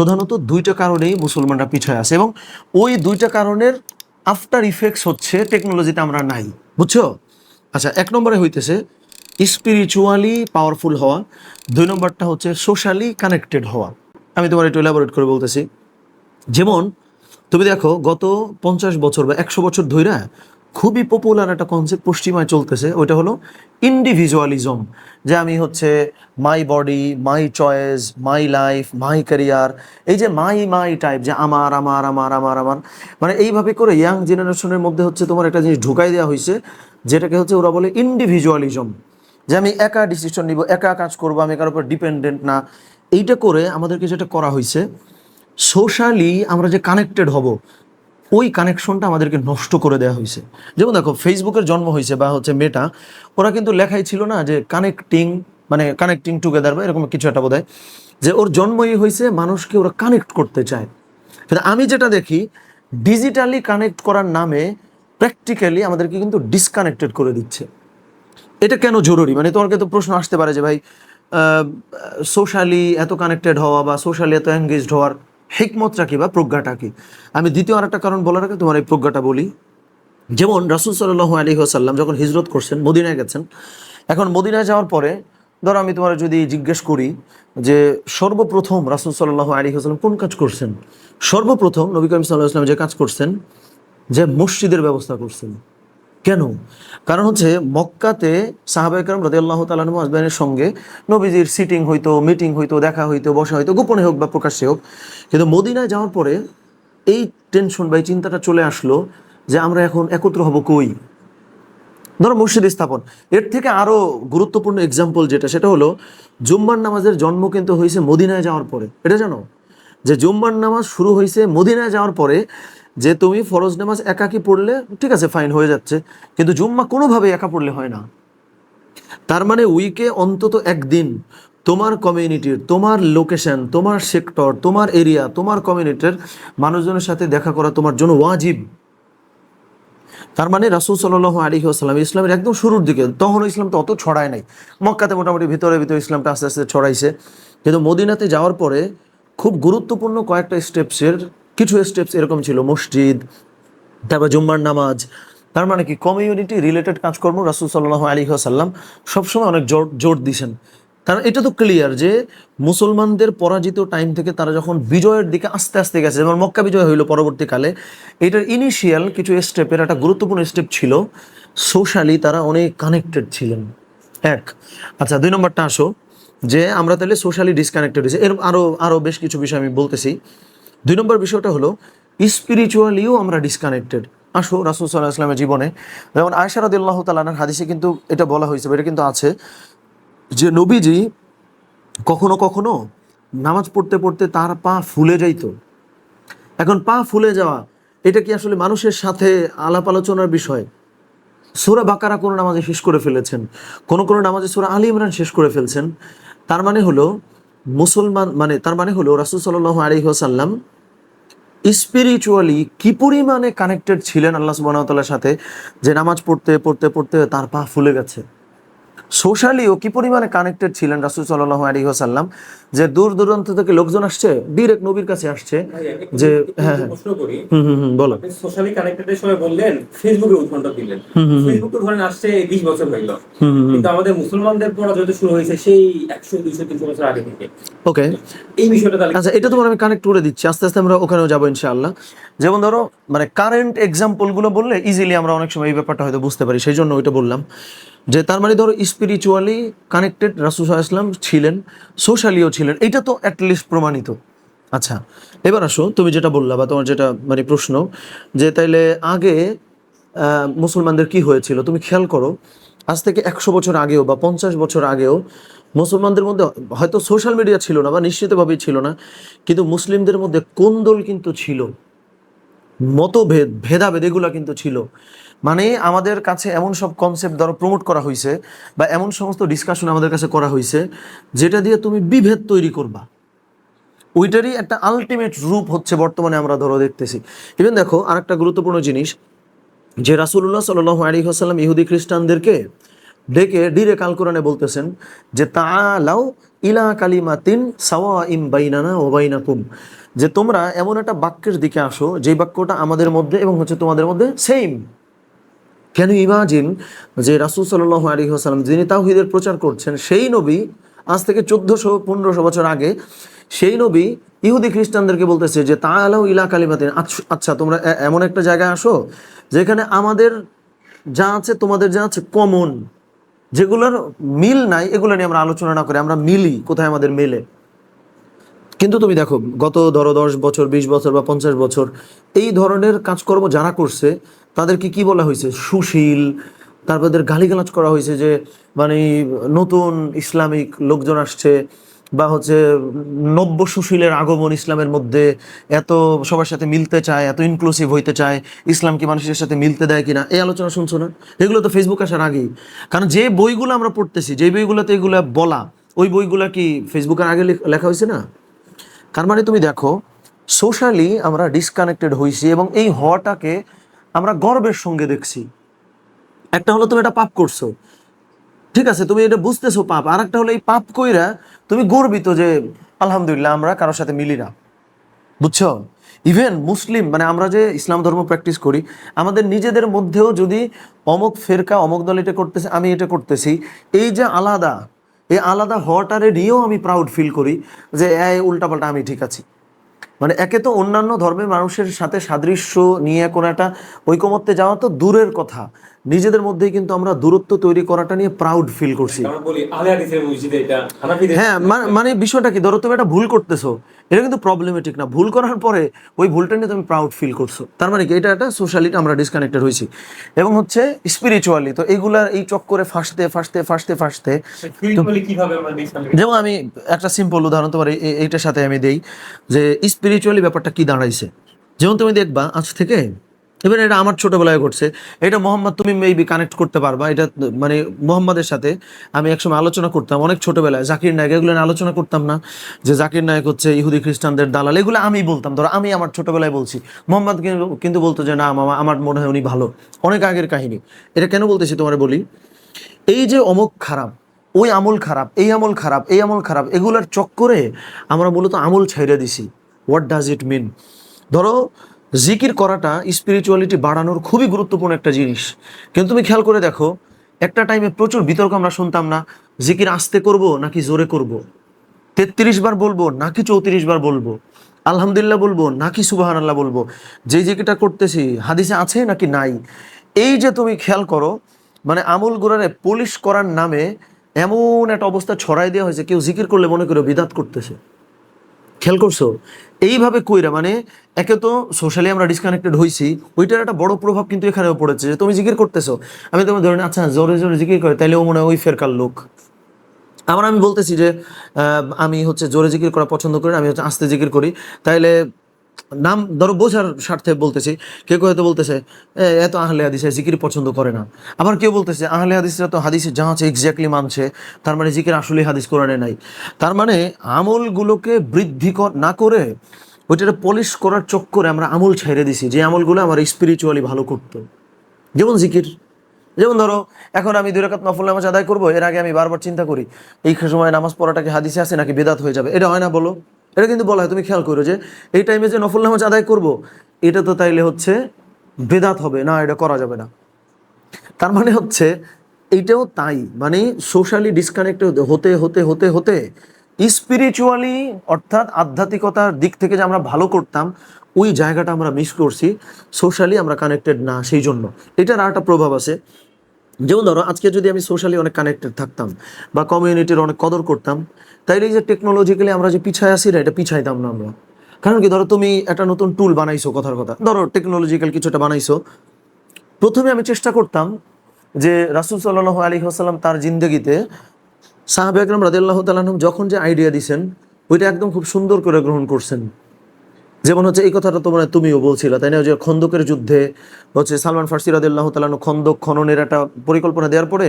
প্রধানত দুইটা কারণেই মুসলমানরা পিছনে আছে এবং ওই দুইটা কারণের আফটার ইফেক্টস হচ্ছে টেকনোলজিতে আমরা নাই, বুঝছ? আচ্ছা এক নম্বরে হইতেছে স্পিরিচুয়ালি পাওয়ারফুল হওয়া, দুই নম্বরটা হচ্ছে সোশ্যালি কানেক্টেড হওয়া। আমি তোমার একটু এলাবোরেট করে বলতেছি। যেমন, তুমি দেখো, গত পঞ্চাশ বছর বা একশো বছর ধইরা খুবই পপুলার একটা কনসেপ্ট পশ্চিমায় চলতেছে, ওইটা হলো ইন্ডিভিজুয়ালিজম যে আমি হচ্ছে my body my choice my life my career এই যে মাই মাই টাইপ যে আমার আমার আমার আমার আমার মানে এইভাবে করে ইয়াং জেনারেশনের মধ্যে হচ্ছে তোমার একটা জিনিস ঢুকাই দেওয়া হয়েছে যেটাকে হচ্ছে ওরা বলে ইন্ডিভিজুয়ালিজম যে আমি একা ডিসিশন নিব, একা কাজ করব, আমি কারোর উপর ডিপেন্ডেন্ট না, এইটা করে আমাদেরকে যেটা করা হয়েছে সোশ্যালি আমরা যে কানেক্টেড হব ওই কানেকশনটা আমাদেরকে নষ্ট করে দেওয়া হয়েছে। যেমন দেখো ফেসবুকের জন্ম হয়েছে বা হচ্ছে মেটা ওরা কিন্তু লেখাই ছিল না যে কানেক্টিং মানে কানেক্টিং টুগেদার বা এরকম কিছু একটা বোধ যে ওর জন্মই হয়েছে মানুষকে ওরা কানেক্ট করতে চায়। কিন্তু আমি যেটা দেখি ডিজিটালি কানেক্ট করার নামে প্র্যাকটিক্যালি আমাদেরকে কিন্তু ডিসকানেক্টেড করে দিচ্ছে। এটা কেন জরুরি? মানে তোমার তো প্রশ্ন আসতে পারে যে ভাই সোশ্যালি এত কানেক্টেড হওয়া বা সোশ্যালি এত এঙ্গেজড হওয়ার হিকমতটা কি বা প্রজ্ঞাটা কি আমি দ্বিতীয় আর একটা কারণ বলার আগে তোমার এই প্রজ্ঞাটা বলি। যেমন রাসুল সাল্লাহ আলী আসাল্লাম যখন হিজরত করছেন, মদিনায় গেছেন, এখন মদিনায় যাওয়ার পরে, ধরো আমি তোমার যদি জিজ্ঞেস করি যে সর্বপ্রথম রাসুল সাল্লাহ আলী আসাল্লাম কোন কাজ করছেন? সর্বপ্রথম নবী করিম সাল্লাহ আসলাম যে কাজ করছেন, যে মসজিদের ব্যবস্থা করছেন। কেন? কারণ হচ্ছে মক্কাতে সাহাবাইকার রদি আল্লাহ তালু আজবাইনের সঙ্গে নবীজির সিটিং হইতো মিটিং হইতো, দেখা হইতো, বসা হইতো, গোপনে হোক বা প্রকাশ্যে হোক। কিন্তু মদিনায় যাওয়ার পরে এই টেনশন বা এই চিন্তাটা চলে আসলো যে আমরা এখন একত্র হব কই? ধরো মসজিদ স্থাপন। এর থেকে আরও গুরুত্বপূর্ণ এক্সাম্পল যেটা, সেটা হলো জুম্মার নামাজের জন্ম কিন্তু হয়েছে মদিনায় যাওয়ার পরে। এটা জানো? যে জুম্মার নামাজ শুরু হয়েছে মদিনায় যাওয়ার পরে যে তুমি ফরজ নামাজ একাকি পড়লে, ঠিক আছে ফাইন হয়ে যাচ্ছে। কিন্তু জুম্মা কোনোভাবে একা পড়লে হয় না। তার মানে উইকে অন্তত একদিন তোমার কমিউনিটির তোমার লোকেশন তোমার সেক্টর তোমার এরিয়া তোমার কমিউনিটির মানুষজনের সাথে দেখা করা তোমার জন্য ওয়াজিব। তার মানে রাসুল সাল্লাহ আলী আসসালাম ইসলামের একদম শুরুর দিকে তখন ইসলাম তো অত ছড়ায় নাই। মক্কাতে মোটামুটি ভিতরে ভিতরে ইসলামটা আস্তে আস্তে ছড়াইছে। কিন্তু মদিনাতে যাওয়ার পরে খুব গুরুত্বপূর্ণ কয়েকটা স্টেপসের কিছু স্টেপস এরকম ছিল, মসজিদ, তারপর জুম্মার নামাজ, তার মানে কি কমিউনিটি রিলেটেড কাজকর্ম রাসুল সাল্লাহ আলী সাল্লাম সবসময় অনেক জোর জোর দিছেন। কারণ এটা তো ক্লিয়ার যে মুসলমানদের পরাজিত টাইম থেকে তারা যখন বিজয়ের দিকে আস্তে আস্তে গেছে, যেমন মক্কা বিজয় হইল পরবর্তীকালে, এটার ইনিশিয়াল কিছু স্টেপের একটা গুরুত্বপূর্ণ স্টেপ ছিল সোশ্যালি তারা অনেক কানেক্টেড ছিলেন। এক আচ্ছা দুই নম্বরটা আসো, যে আমরা তাহলে সোশ্যালি ডিসকানেক্টেড হয়েছে। এর আরও আরও বেশ কিছু বিষয় আমি বলতেছি। দুই নম্বর বিষয়টা হলো স্পিরিচুয়ালিও আমরা ডিসকানেক্টেড আসো, রাসুল সাল্লাহ ইসলামের জীবনে। যেমন আয়সারদুল্লাহ তালানার হাদিসে কিন্তু এটা বলা হয়েছে এটা কিন্তু আছে, যে নবীজি কখনো কখনো নামাজ পড়তে পড়তে তার পা ফুলে যাইতো। এখন পা ফুলে যাওয়া, এটা কি আসলে মানুষের সাথে আলাপ আলোচনার বিষয়? সুরা বাকারা কোনো নামাজে শেষ করে ফেলেছেন, কোনো কোনো নামাজে সুরা আলী ইমরান শেষ করে ফেলছেন। তার মানে হলো মুসলমান মানে তার মানে হলো রাসুল সাল্লাহ আলী সাল্লাম স্পিরিচুয়ালি কি পরিমাণে কানেক্টেড ছিলেন আল্লাহ সুবাহতাল্লার সাথে? যে নামাজ পড়তে পড়তে পড়তে তার পা ফুলে গেছে। সোশ্যালিও কি পরিমাণে কানেক্টেড ছিলেন রাসুল সাল্লাহ আলী সাল্লাম যে দূর দূরান্ত থেকে লোকজন আসছে ডিরেক্ট নবীর কাছে আসছে যে হ্যাঁ হ্যাঁ। প্রশ্ন করি হুম হুম হুম বলো। সোশ্যালি কানেক্টেডের সময় বললেন ফেসবুকে দিলেন। ফেসবুক তো ধরেন আসছে বিশ বছর হইল কিন্তু আমাদের মুসলমানদের পড়া যেহেতু শুরু হয়েছে সেই একশো দুইশো তিনশো বছর আগে থেকে। ওকে এই বিষয়টা তাহলে আচ্ছা এটা তোমার আমি কানেক্ট করে দিচ্ছি। আস্তে আস্তে আমরা ওখানেও যাব ইনশাআল্লাহ। যেমন ধরো মানে কারেন্ট এক্সাম্পলগুলো বললে ইজিলি আমরা অনেক সময় এই ব্যাপারটা হয়তো বুঝতে পারি সেই জন্য ওইটা বললাম। যে তার মানে ধরো স্পিরিচুয়ালি কানেক্টেড রাসুল ইসলাম ছিলেন সোশ্যালিও ছিলেন। এটা তো অ্যাটলিস্ট প্রমাণিত। আচ্ছা এবার আসো, তুমি যেটা বললা বা তোমার যেটা মানে প্রশ্ন, যে তাইলে আগে মুসলমানদের কি হয়েছিল? তুমি খেয়াল করো, আজ থেকে একশো বছর আগেও বা পঞ্চাশ বছর আগেও মুসলমানদের মধ্যে হয়তো সোশ্যাল মিডিয়া ছিল না বা নিশ্চিতভাবেই ছিল না, কিন্তু মুসলিমদের মধ্যে কোন্দল কিন্তু ছিল। মতভেদ, ভেদাভেদ, এগুলো কিন্তু ছিল। মানে আমাদের কাছে এমন সব কনসেপ্ট ধরো প্রমোট করা হয়েছে বা এমন সমস্ত ডিসকাশন আমাদের কাছে করা হয়েছে যেটা দিয়ে তুমি বিভেদ তৈরি করবা। ওইটারই একটা আলটিমেট রূপ হচ্ছে বর্তমানে আমরা ধরো দেখতেছি। ইভেন দেখো, আরেকটা গুরুত্বপূর্ণ জিনিস, যে রাসুল্লাহ সাল আলী হাসাল্লাম ইহুদি খ্রিস্টানদেরকে ডেকে ডিরে আল কোরআনে বলতেছেন যে তালাও ইলা কালিমাতিন সাওয়া ইম বাইনানা ও বাইনাকুম। যে তোমরা এমন একটা বাক্যের দিকে আসো যে বাক্যটা আমাদের মধ্যে এবং হচ্ছে তোমাদের মধ্যে সেম ক্যান ইমাজিন যে রাসুল সাল্লাহ আলী হাসালাম যিনি তাওহিদের প্রচার করছেন, সেই নবী আজ থেকে চোদ্দশো, পনেরোশো বছর আগে, সেই নবী ইহুদি খ্রিস্টানদেরকে বলতেছে যে তা আলাও ইলা কালিমাতিন। আচ্ছা তোমরা এমন একটা জায়গায় আসো, যেখানে আমাদের যা আছে, তোমাদের যা আছে কমন যেগুলোর মিল নাই, এগুলো নিয়ে আমরা আলোচনা না করে আমরা মিলি কোথায় আমাদের মেলে। কিন্তু তুমি দেখো, গত ধরো দশ বছর, বিশ বছর বা পঞ্চাশ বছর এই ধরনের কাজকর্ম যারা করছে, তাদেরকে কি বলা হয়েছে? সুশীল, তারপর গালিগালাজ করা হয়েছে যে মানে নতুন ইসলামিক লোকজন আসছে বা হচ্ছে নব্য সুশীলের আগমন ইসলামের মধ্যে এত সবার সাথে মিলতে চায়, এত ইনক্লুসিভ হইতে চায়, ইসলাম কি মানুষের সাথে মিলতে দেয় কিনা? এই আলোচনা শুনছো না? এগুলো তো ফেসবুক আসার আগেই। কারণ যে বইগুলো আমরা পড়তেছি, যে বইগুলোতে এগুলো বলা, ওই বইগুলো কি ফেসবুকের আগে লেখা হয়েছে না? তার মানে তুমি দেখো সোশ্যালি আমরা ডিসকানেক্টেড হয়েছি এবং এই হওয়াটাকে আমরা গর্বের সঙ্গে দেখছি। একটা হলো তুমি এটা পাপ করছ। ঠিক আছে, তুমি এটা বুঝতেছো পাপ আর একটা হলো এই পাপ কইরা তুমি গর্বিত যে, আলহামদুলিল্লাহ আমরা কারোর সাথে মিলি না। বুঝছ? ইভেন মুসলিম মানে আমরা যে ইসলাম ধর্ম প্র্যাকটিস করি, আমাদের নিজেদের মধ্যেও যদি অমুক ফেরকা, অমুক দল এটা করতেছে, আমি এটা করতেছি, এই যে আলাদা, এই আলাদা হওয়াটারে নিয়েও আমি প্রাউড ফিল করি যে, এই উল্টাপাল্টা আমি ঠিক আছি। মানে একে তো অন্যান্য ধর্মের মানুষের সাথে সাদৃশ্য নিয়ে কোনো একটা ঐকমত্যে যাওয়া তো দূরের কথা। নিজেদের মধ্যে কিন্তু আমরা দূরত্ব তৈরি করাটা নিয়ে প্রাউড ফিল করছি। হ্যাঁ মানে বিষয়টা কি? ধরো তুমি একটা ভুল করতেছো এটা কিন্তু প্রবলেমেটিক না। ভুল করার পরে ওই ভুলটা নিয়ে তুমি প্রাউড ফিল করছ। তার মানে কি? এটা একটা সোশ্যালিটি আমরা ডিসকানেক্টেড হয়েছি। এবং হচ্ছে স্পিরিচুয়ালি তো এইগুলার এই চক্করে ফাঁসতে ফাঁসতে ফাঁসতে ফাঁসতে যেমন আমি একটা সিম্পল উদাহরণ তোমার এইটার সাথে আমি দেই যে স্পিরিচুয়ালি ব্যাপারটা কি দাঁড়াইছে? যেমন তুমি দেখবা আজ থেকে এবার এটা আমার ছোটবেলায় ঘটছে। এটা মোহাম্মদ, তুমি মেবি কানেক্ট করতে পারবা। এটা মানে মোহাম্মদের সাথে আমি একসময় আলোচনা করতাম, অনেক ছোটবেলায়। জাকির নায়ক, এগুলো আলোচনা করতাম না। যে জাকির নায়ক হচ্ছে ইহুদি খ্রিস্টানদের দালাল, এগুলো আমি বলতাম। ধরো, আমি আমার ছোটবেলায় বলছি। মোহাম্মদ কিন্তু- কিন্তু বলতো যে, না মামা আমার মনে হয় উনি ভালো। অনেক আগের কাহিনী। এটা কেন বলতেছি তোমার বলি? এই যে অমুক খারাপ, ওই আমল খারাপ, এই আমল খারাপ, এই আমল খারাপ, এগুলার চক্করে আমরা মূলত আমল ছেড়ে দিছি। হোয়াট ডাজ ইট মিন ধরো জিকির করাটা স্পিরিচুয়ালিটি বাড়ানোর খুবই গুরুত্বপূর্ণ একটা জিনিস। কিন্তু তুমি খেয়াল করে দেখো, একটা টাইমে প্রচুর বিতর্ক আমরা শুনতাম না, জিকির আস্তে করব নাকি জোরে করব। তেত্রিশ বার বলব নাকি চৌত্রিশ বার বলব? আলহামদুলিল্লাহ বলব নাকি সুবাহান আল্লাহ বলব? যে জিকিরটা করতেছি, হাদিসে আছে নাকি নাই? এই যে তুমি খেয়াল করো মানে আমল গোড়ারে পুলিশ করার নামে এমন একটা অবস্থা ছড়াই দেওয়া হয়েছে, কেউ জিকির করলে মনে করে বিদাত করতেছে। খেয়াল করছ? এইভাবে কইরা মানে একে তো সোশ্যালি আমরা ডিসকানেক্টেড হয়েছি ওইটার একটা বড় প্রভাব কিন্তু এখানেও পড়েছে যে তুমি জিকির করতেছো। আমি তোমার ধরেন আচ্ছা জোরে জোরে জিকির করে, তাইলে ও মনে হয় ওই ফেরকার লোক। আমার আমি বলতেছি যে আমি হচ্ছে জোরে জিকির করা পছন্দ করি আমি হচ্ছে আস্তে জিকির করি, তাইলে নাম ধরো বোঝার স্বার্থে বলতেছি কেউ কেউ হয়তো বলতেছে "এ, এত আহলে হাদিসে জিকির পছন্দ করে না। আবার কেউ বলতেছে আহলে হাদিসরা তো হাদিসে যা আছে এক্স্যাক্টলি মানছে তার মানে জিকির আসলে হাদিস কোরআনে নাই। তার মানে আমলগুলোকে বৃদ্ধি না করে ওইটাকে পলিশ করার চক্করে আমরা আমল ছেড়ে দিছি যে আমলগুলো আমার স্পিরিচুয়ালি ভালো করতো। যেমন জিকির। যেমন ধরো এখন আমি দুই রাকাত নফল নামাজ আদায় করব এর আগে আমি বারবার চিন্তা করি এই সময় নামাজ পড়াটাকে হাদিসে আছে নাকি বেদাত হয়ে যাবে? এটা হয় না বলো? এটা কিন্তু বলা হয়, তুমি খেয়াল করো যে এই টাইমে যে নফল নামাজ আদায় করব, এটা তো তাইলে হচ্ছে বেদাত হবে, না, এটা করা যাবে না। তার মানে হচ্ছে এইটাও তাই মানে সোশ্যালি ডিসকানেক্টেড হতে হতে হতে হতে স্পিরিচুয়ালি অর্থাৎ আধ্যাত্মিকতার দিক থেকে যে আমরা ভালো করতাম, ওই জায়গাটা আমরা মিস করছি সোশ্যালি আমরা কানেক্টেড না সেই জন্য এটার আর একটা প্রভাব আছে। যেমন ধরো, আজকে যদি আমি সোশ্যালি অনেক কানেক্টেড থাকতাম বা কমিউনিটির অনেক কদর করতাম, তাইলে এই যে টেকনোলজিক্যালি আমরা যে পিছায় আসি না, এটা পিছাইতাম না আমরা। কারণ কি, ধরো তুমি একটা নতুন টুল বানাইছো, কথার কথা। ধরো টেকনোলজিক্যাল কিছুটা বানাইছো। প্রথমে আমি চেষ্টা করতাম যে রাসুল সাল্লাহ আলী হাসাল্লাম তার জিন্দগিতে সাহাবে আকরাম রাদিল্লাহ তালাহম যখন যে আইডিয়া দিছেন, ওইটা একদম খুব সুন্দর করে গ্রহণ করছেন। যেমন হচ্ছে এই কথাটা তো মানে তুমিও বলছিলে, তাই না? যে খন্দকের যুদ্ধে হচ্ছে সালমান ফার্সি রাদিল্লাহ তালানো খন্দক খননের একটা পরিকল্পনা দেওয়ার পরে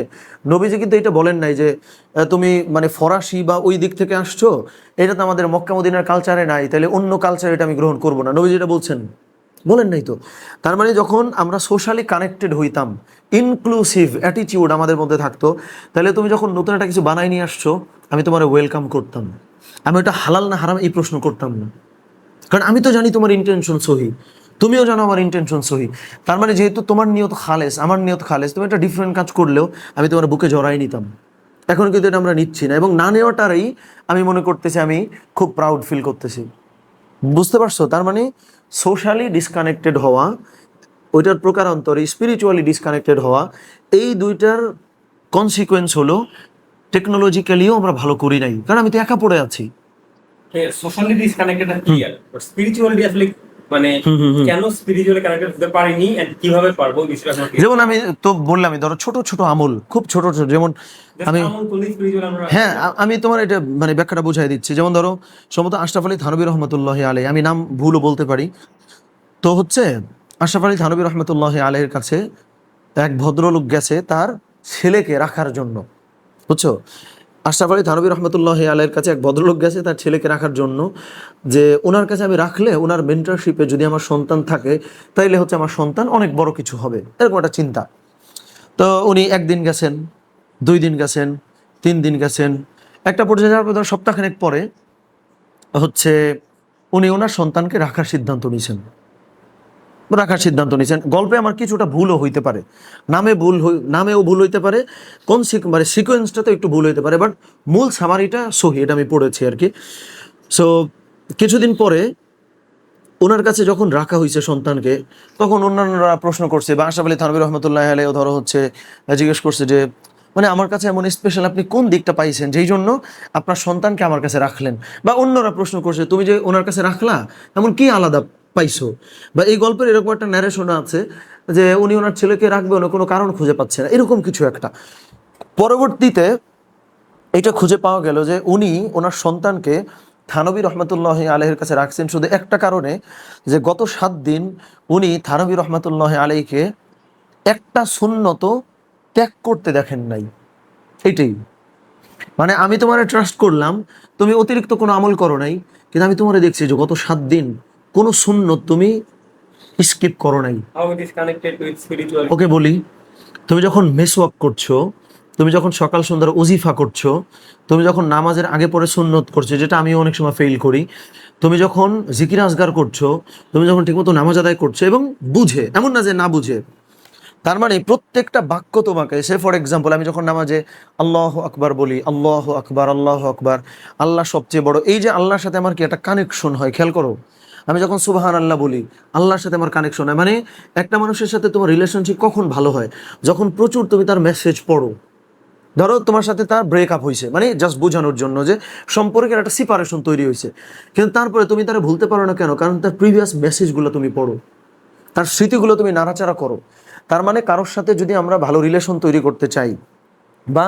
নবীজি কিন্তু এটা বলেন নাই যে তুমি মানে ফরাসি বা ওই দিক থেকে আসছো, এটা তো আমাদের মক্কা মদিনার কালচারে নাই তাহলে অন্য কালচার এটা আমি গ্রহণ করব না। নবীজি এটা বলছেন। বলেন নাই তো? তার মানে যখন আমরা সোশ্যালি কানেক্টেড হইতাম ইনক্লুসিভ অ্যাটিটিউড আমাদের মধ্যে থাকতো তাহলে তুমি যখন নতুন একটা কিছু বানাই নিয়ে আসছো, আমি তোমার ওয়েলকাম করতাম। আমি ওটা হালাল না হারাম এই প্রশ্ন করতাম না। কারণ আমি তো জানি তোমার ইন্টেনশন সহি। তুমিও জানো আমার ইন্টেনশন সহি। তার মানে যেহেতু তোমার নিয়ত খালেস, আমার নিয়ত খালেস, তুমি একটা ডিফারেন্ট কাজ করলেও আমি তোমার বুকে জড়াই নিতাম। এখন কিন্তু এটা আমরা নিচ্ছি না। এবং না নেওয়াটারই আমি মনে করতেছি, আমি খুব প্রাউড ফিল করতেছি। বুঝতে পারছ? তার মানে সোশ্যালি ডিসকানেক্টেড হওয়া, ওইটার প্রকারান্তরে স্পিরিচুয়ালি ডিসকানেক্টেড হওয়া, এই দুইটার কনসিকোয়েন্স হলো টেকনোলজিক্যালিও আমরা ভালো করি নাই। কারণ আমি তো একা পড়ে আছি। Socially disconnected clear but spiritually আসলে মানে কেন স্পিরিচুয়ালি কানেক্টেড হতে পারিনি এন্ড কীভাবে পারব এই বিষয়টা আমাকে যেমন আমি তো বললামই ধরো ছোট ছোট আমল খুব ছোট ছোট যেমন আমি হ্যাঁ আমি তোমার এটা মানে ব্যাখ্যাটা বুঝাই দিচ্ছি। যেমন ধরো সম্ভবত আশরাফ আলী থানবী রহমতুল্লাহ আলী আমি নাম ভুলও বলতে পারি। তো হচ্ছে আশরাফ আলী থানবী রহমতুল্লাহ আলীর কাছে এক ভদ্রলোক গেছে তার ছেলেকে রাখার জন্য। বুঝছ? আশরাফ আলী থানবী রহমতুল্লাহ আলের কাছে এক ভদ্রলোক গেছে তার ছেলেকে রাখার জন্য, যে ওনার কাছে আমি রাখলে ওনার মেন্টারশিপে যদি আমার সন্তান থাকে, তাইলে হচ্ছে আমার সন্তান অনেক বড় কিছু হবে। এরকম একটা চিন্তা। তো উনি একদিন গেছেন, দুই দিন গেছেন, তিন দিন গেছেন। একটা পর্যায়ে যাওয়ার পর সপ্তাহখানেক পরে হচ্ছে উনি ওনার সন্তানকে রাখার সিদ্ধান্ত নিয়েছেন। রাখার সিদ্ধান্ত নিয়েছেন। গল্পে আমার কিছুটা ভুলও হইতে পারে। নামে ভুল নামেও ভুল হইতে পারে। কোন মানে সিকোয়েন্সটাতে একটু ভুল হইতে পারে বাট মূল সামারিটা সহি, এটা আমি পড়েছি আর কি। সো কিছুদিন পরে ওনার কাছে যখন রাখা হয়েছে সন্তানকে, তখন অন্যান্যরা প্রশ্ন করছে, বা আশাফ আলী থানবী রহমতুল্লাহ আলাইও ধরো হচ্ছে জিজ্ঞেস করছে যে মানে আমার কাছে এমন স্পেশাল আপনি কোন দিকটা পাইছেন, যেই জন্য আপনার সন্তানকে আমার কাছে রাখলেন? বা অন্যরা প্রশ্ন করছে, তুমি যে ওনার কাছে রাখলা, এমন কি আলাদা পাইছো। বা এই গল্পের এরকম একটা ন্যারেশন আছে যে উনি ওনার ছেলেকে রাখবে, উনি কোনো কারণ খুঁজে পাচ্ছে না। এরকম কিছু একটা। পরবর্তীতে এটা খুঁজে পাওয়া গেল যে উনি ওনার সন্তানকে থানবী রহমতুল্লাহ আলহের কাছে রাখছেন শুধু একটা কারণে, যে গত সাত দিন উনি থানবী রহমতুল্লাহ আলাইকে একটা সুন্নত ত্যাগ করতে দেখেন নাই। এইটাই মানে আমি তোমার ট্রাস্ট করলাম, তুমি অতিরিক্ত কোনো আমল করো নাই, কিন্তু আমি তোমারে দেখছি যে গত সাত দিন কোনো সুন্নত তুমি স্কিপ করো নাই। ওকে বলি তুমি যখন মেসওয়াক করছ তুমি যখন সকাল সন্ধ্যার ওজিফা করছ তুমি যখন নামাজের আগে পরে সুন্নত করছ যেটা আমি অনেক সময় ফেল করি তুমি যখন জিকির আজগার করছ তুমি যখন ঠিকমতো নামাজ আদায় করছ এবং বুঝে এমন না যে না বুঝে তার মানে প্রত্যেকটা বাক্য তোমাকে, সে ফর এক্সাম্পল আমি যখন নামাজে আল্লাহ আকবার বলি, আল্লাহ আকবার আল্লাহ আকবার, আল্লাহ সবচেয়ে বড়, এই যে আল্লাহর সাথে আমার কি একটা কানেকশন হয়, খেয়াল করো। আমি যখন সুবাহান আল্লাহ বলি, আল্লাহর সাথে আমার কানেকশন হয় মানে একটা মানুষের সাথে তোমার রিলেশনশিপ কখন ভালো হয়? যখন প্রচুর তুমি তার মেসেজ পড়ো, ধরো তোমার সাথে তার ব্রেকআপ হয়েছে মানে জাস্ট বোঝানোর জন্য যে সম্পর্কের একটা সিপারেশন তৈরি হয়েছে কিন্তু তারপরে তুমি তারা ভুলতে পারো না কেন? কারণ তার প্রিভিয়াস মেসেজগুলো তুমি পড়ো, তার স্মৃতিগুলো তুমি নাড়াচাড়া করো। তার মানে কারোর সাথে যদি আমরা ভালো রিলেশন তৈরি করতে চাই বা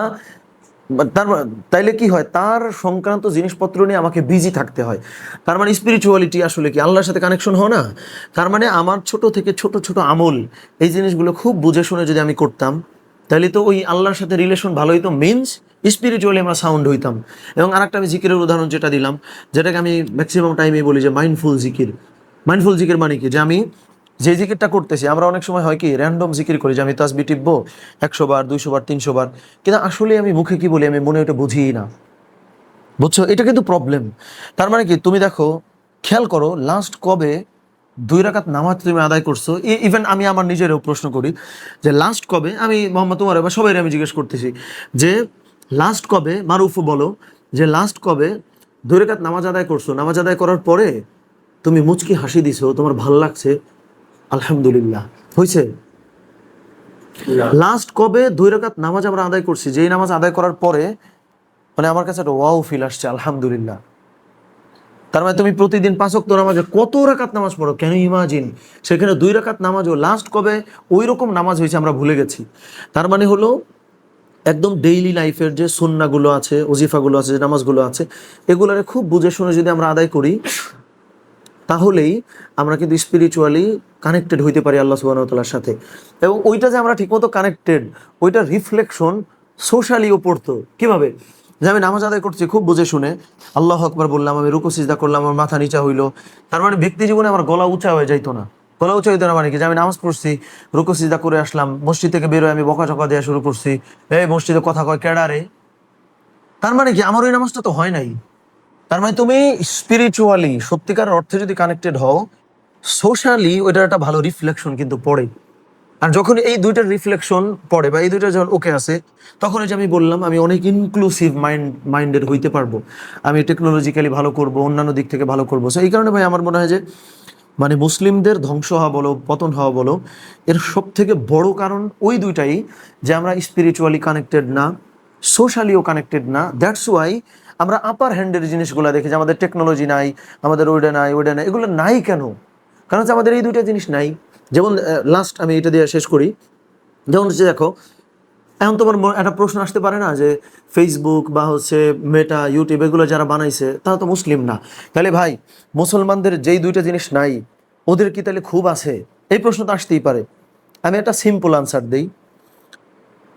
তার তাইলে কি হয়? তার সংক্রান্ত জিনিসপত্র নিয়ে আমাকে বিজি থাকতে হয়। তার মানে স্পিরিচুয়ালিটি আসলে কি? আল্লাহর সাথে কানেকশন হয় না? তার মানে আমার ছোট থেকে ছোট ছোট আমল, এই জিনিসগুলো খুব বুঝে শুনে যদি আমি করতাম তাহলে তো ওই আল্লাহর সাথে রিলেশন ভালো হইতো মিনস স্পিরিচুয়ালি আমরা সাউন্ড হইতাম। এবং আরেকটা আমি জিকিরের উদাহরণ যেটা দিলাম, যেটাকে আমি ম্যাক্সিমাম টাইমে বলি যে মাইন্ডফুল জিকির মাইন্ডফুল জিকির মানে কি? যে আমি যে জিকিরটা করতেছি, আমরা অনেক সময় হয় কি র্যান্ডম জিকির করি যে আমি তাসবি টিপবো একশো বার, দুইশো বার, তিনশো বার, কিন্তু আসলে আমি মুখে কি বলি, আমি মনে ওটা বুঝিই না। বুঝছ? এটা কিন্তু প্রবলেম তার মানে কি, তুমি দেখো, খেয়াল করো লাস্ট কবে দুই রাকাত নামাজ তুমি আদায় করছ ইভেন আমি আমার নিজেরও প্রশ্ন করি, যে লাস্ট কবে, আমি মোহাম্মদ তোমার বা সবাই আমি জিজ্ঞেস করতেছি, যে লাস্ট কবে, মারুফ বলো, যে লাস্ট কবে দুই রাকাত নামাজ আদায় করছ, নামাজ আদায় করার পরে তুমি মুচকি হাসি দিছো, তোমার ভালো লাগছে আলহামদুলিল্লাহ। হয়েছে লাস্ট কবে দুই রাকাত নামাজ আমরা আদায় করছি? যেই নামাজ আদায় করার পরে মানে আমার কাছে একটা ওয়াও ফিল আসছে আলহামদুলিল্লাহ। তার মানে তুমি প্রতিদিন পাঁচ ওয়াক্ত নামাজে কত রাকাত নামাজ পড়ো? কেন ইমাজিন সেখানে দুই রাকাত নামাজও লাস্ট কবে ওই রকম নামাজ হয়েছে আমরা ভুলে গেছি। তার মানে হলো একদম ডেইলি লাইফের যে সুন্নাগুলো আছে ওজিফাগুলো আছে যে নামাজগুলো আছে এগুলোরে খুব বুঝে শুনে যদি আমরা আদায় করি তাহলেই আমরা কিন্তু স্পিরিচুয়ালি কানেক্টেড হইতে পারি আল্লাহ সুবাহতাল্লার সাথে। এবং ওইটা যে আমরা ঠিকমতো কানেক্টেড ওইটা রিফ্লেকশন সোশ্যালিও পড়তো। কীভাবে? যে আমি নামাজ আদায় করছি, খুব বুঝে শুনে। আল্লাহ আকবার বললাম, আমি রুকু, সিজদা করলাম, আমার মাথা নিচা হইল। তার মানে ব্যক্তি জীবনে আমার গলা উঁচা হয়ে যাইতো না। গলা উঁচা উচিত না মানে কি? যে আমি নামাজ পড়ছি, রুকু, সিজদা করে আসলাম, মসজিদ থেকে বেরোয় আমি বকা চকা দেওয়া শুরু করছি। এই মসজিদে কথা কয় কেডারে তার মানে কি? আমার ওই নামাজটা তো হয় নাই। তার মানে তুমি স্পিরিচুয়ালি সত্যিকার অর্থে যদি কানেক্টেড হও সোশ্যালি ওইটার একটা ভালো রিফ্লেকশন কিন্তু পড়ে। আর যখন এই দুইটার রিফ্লেকশন পড়ে বা এই দুইটা যখন ওকে আছে, তখন ওই যে আমি বললাম, আমি অনেক ইনক্লুসিভ মাইন্ড মাইন্ডের হইতে পারব। আমি টেকনোলজিক্যালি ভালো করব, অন্যান্য দিক থেকে ভালো করব। সো এই কারণে ভাই আমার মনে হয় যে মানে মুসলিমদের ধ্বংস হওয়া বলো, পতন হওয়া বলো, এর সব থেকে বড় কারণ ওই দুইটাই যে আমরা স্পিরিচুয়ালি কানেক্টেড না সোশ্যালিও কানেক্টেড না। দ্যাটস ওয়াই আমরা আপার হ্যান্ডের জিনিসগুলো দেখি যে আমাদের টেকনোলজি নাই, আমাদের ওইটা নাই ওইটা নাই, এগুলো নাই কেন? কারণ হচ্ছে আমাদের এই দুইটা জিনিস নাই। যেমন লাস্ট আমি এটা দিয়ে শেষ করি। যেমন হচ্ছে দেখো, এখন তোমার একটা প্রশ্ন আসতে পারে না যে ফেসবুক বা হচ্ছে মেটা ইউটিউব এগুলো যারা বানাইছে, তারা তো মুসলিম না। তাহলে ভাই, মুসলমানদের যেই দুইটা জিনিস নাই, ওদের কি তাহলে খুব আছে? এই প্রশ্ন তো আসতেই পারে। আমি একটা সিম্পল আনসার দিই।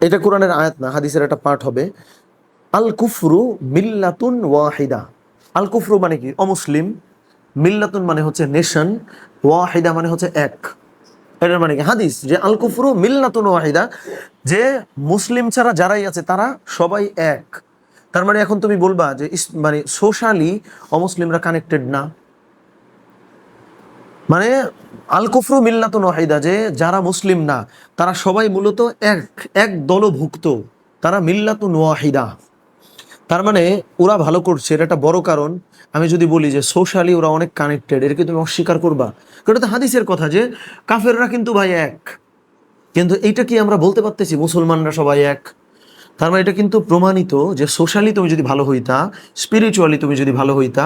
এটা কোরআনের আয়াত না, হাদিসের একটা পাঠ হবে। আল কুফরু মিল্লাতুন ওয়াহিদা। আল কুফরু মানে কি? অমুসলিম। মিল্লাতুন মানে হচ্ছে নেশন। ওয়াহিদা মানে হচ্ছে এক। এটার মানে কি? হাদিস যে আল কুফরু মিল্লাতুন ওয়াহিদা, যে মুসলিম ছাড়া যারাই আছে তারা সবাই এক। তার মানে এখন তুমি বলবা যে মানে সোশ্যালি অমুসলিমরা কানেক্টেড না। মানে আল কুফরু মিল্লাতুন ওয়াহিদা, যে যারা মুসলিম না, তারা সবাই মূলত এক এক দলভুক্ত। তারা মিল্লাতুন ওয়াহিদা। তার মানে ওরা ভালো করছে, এটা একটা বড় কারণ। আমি যদি বলি যে সোশ্যালি ওরা অনেক কানেক্টেড এরকে তুমি অস্বীকার করবা। এটা তো হাদিসের কথা যে কাফেররা কিন্তু ভাই এক। কিন্তু এইটা কি আমরা বলতে পারতেছি মুসলমানরা সবাই এক? তার মানে এটা কিন্তু প্রমাণিত যে সোশ্যালি তুমি যদি ভালো হইতা স্পিরিচুয়ালি তুমি যদি ভালো হইতা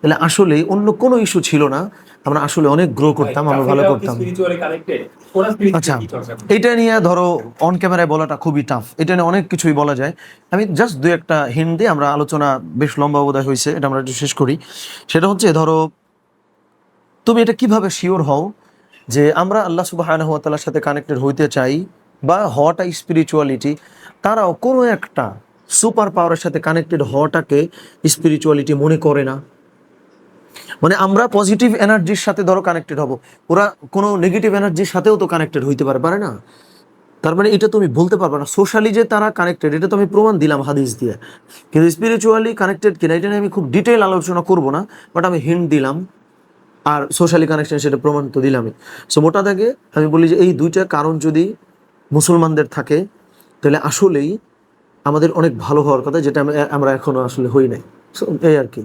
তাহলে আসলে অন্য কোনো ইস্যু ছিল না। আমরা আসলে অনেক গ্রো করতাম আমরা ভালো করতাম। আচ্ছা? এটা নিয়ে ধরো অন ক্যামেরায় বলাটা খুবই টাফ এটা নিয়ে অনেক কিছুই বলা যায়। আমি জাস্ট দু একটা হিন্দি আমরা আলোচনা বেশ লম্বা বোধহয় হয়েছে এটা আমরা একটু শেষ করি। সেটা হচ্ছে ধরো তুমি এটা কীভাবে শিওর হও যে আমরা আল্লাহ তাআলার সাথে কানেক্টেড হইতে চাই বা হওয়াটা স্পিরিচুয়ালিটি তারাও কোনো একটা সুপার পাওয়ারের সাথে কানেক্টেড হওয়াটাকে স্পিরিচুয়ালিটি মনে করে না। মানে আমরা পজিটিভ এনার্জির সাথে ধরো কানেক্টেড হব। ওরা কোনো নেগেটিভ এনার্জির সাথেও তো কানেক্টেড হইতে পারে পারে না? তার মানে এটা তুমি বলতে পারবে না। সোশ্যালি যে তারা কানেক্টেড এটা তো আমি প্রমাণ দিলাম হাদিস দিয়ে। কিন্তু স্পিরিচুয়ালি কানেক্টেড কিনা, এটা নিয়ে আমি খুব ডিটেল আলোচনা করব না বাট আমি হিন্ট দিলাম। আর সোশ্যালি কানেকশন সেটা প্রমাণ তো দিলামই। সো মোটা দাগে আমি বলি যে এই দুইটা কারণ যদি মুসলমানদের থাকে তাহলে আসলেই আমাদের অনেক ভালো হওয়ার কথা যেটা আমরা এখনও আসলে হই নাই। এই আর কি।